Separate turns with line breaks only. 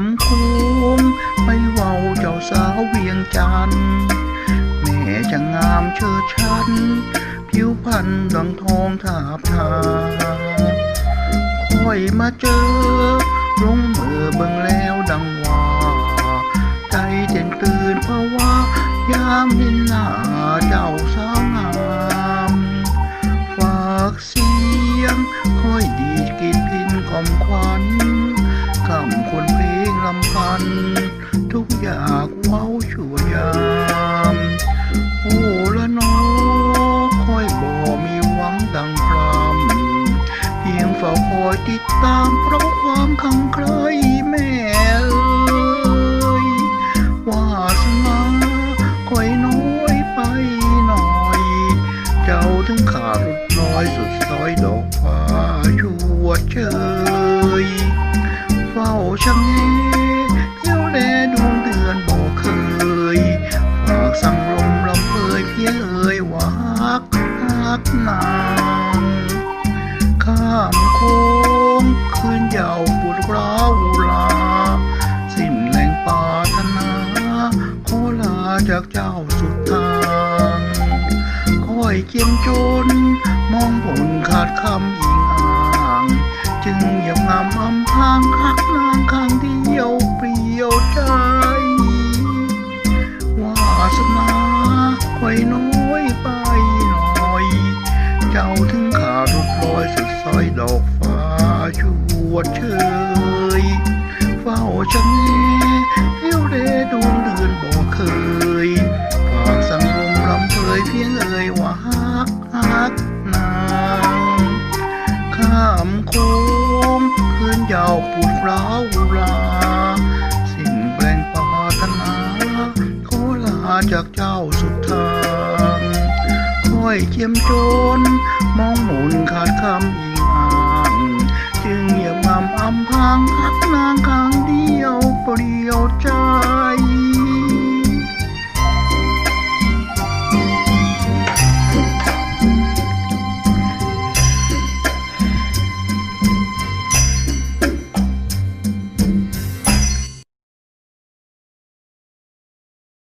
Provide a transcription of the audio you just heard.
ำโคมไปเว้าเจ้าสาวเวียงจันแม่จะงามเชิดชัน ผิวพรรณดังทองทาบทาค่อยมาเจอลงเมื่อเบิ่งแล้วดังว่า ใจเต้นตื่นเพราะว่ายามเห็นหน้าเจ้าสาวงามฝากเสียงค่อยดีกินพินคอมควา วัน ทุกอยากเว้าชั่วยาม โอ้ละน้อค่อยบ่มีหวังดังพรำเพียงเฝ้าคอยติดตามเพราะความขังใครแม่เอ่ยวาสนาค่อยน้อยไปหน่อย เจ้าถึงขาดหลุดลอยสุดซอยดอกฟ้าชั่วเชยเฝ้าช่างเง ยเพียงเอ่ยวากฮักนางข้ามโค้งคืนยาวปวดร้าวลา สิ้นแห่งป่ารถนาขอลาจากเจ้าสุดทางคอยเกียมจน มองผลขาดคำอี น้อยไปหน่อย เจ้าถึงขาดรุดลอยสุดซอยดอกฟ้าชวดเชยเฝ้าชังแงเลี้ยวเดดวงเดือนบอกเคยฝากสังลมลำเพยเพียงเอ่ยว่าฮักฮักนางข้ามโค้งคืนยาวปูดร้าวลา สิ้นแปลงปรารถนาขอลาจากเจ้าสุดทาง ค่อยเจียมจน มองหมุนขาดคำอิงอ่างจึงเหยียบงำอำพังหักนางข้างเดียวเปลี่ยวใจ